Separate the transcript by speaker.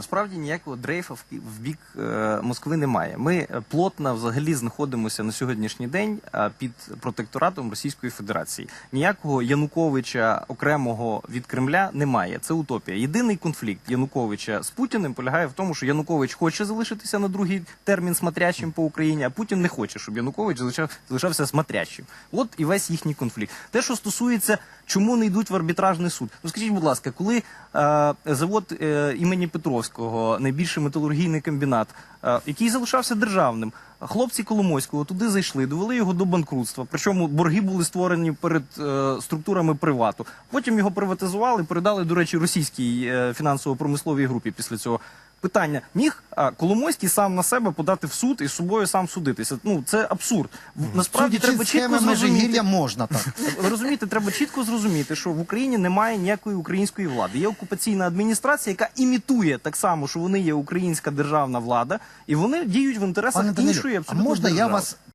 Speaker 1: Насправді ніякого дрейфа в, бік е, Москви немає. Ми е, плотно взагалі знаходимося на сьогоднішній день е, під протекторатом Російської Федерації. Ніякого Януковича окремого від Кремля немає. Це утопія. Єдиний конфлікт Януковича з Путіним полягає в тому, що Янукович хоче залишитися на другий термін смотрячим по Україні, а Путін не хоче, щоб Янукович залишав, залишався смотрячим. От і весь їхній конфлікт. Те, що стосується, чому не йдуть в арбітражний суд. Ну скажіть, будь ласка, коли завод імені Петровського, найбільший металургійний комбінат, е, який залишався державним, хлопці Коломойського туди зайшли, довели його до банкрутства. Причому борги були створені перед е, структурами привату. Потім його приватизували, передали, до речі, російській е, фінансово-промисловій групі після цього. Питання міг а, Коломойський сам на себе подати в суд і з собою сам судитися. Ну це абсурд. Насправді
Speaker 2: Судячи
Speaker 1: треба чітко
Speaker 2: схеми
Speaker 1: зрозуміти.
Speaker 2: Межигір'я можна так.
Speaker 1: Розумієте, треба чітко зрозуміти, що в Україні немає ніякої української влади. Є окупаційна адміністрація, яка імітує так само, що вони є українська державна влада, і вони діють в інтересах
Speaker 2: Пане Данилю,
Speaker 1: іншої
Speaker 2: а
Speaker 1: абсолютно
Speaker 2: можна я
Speaker 1: держави.
Speaker 2: вас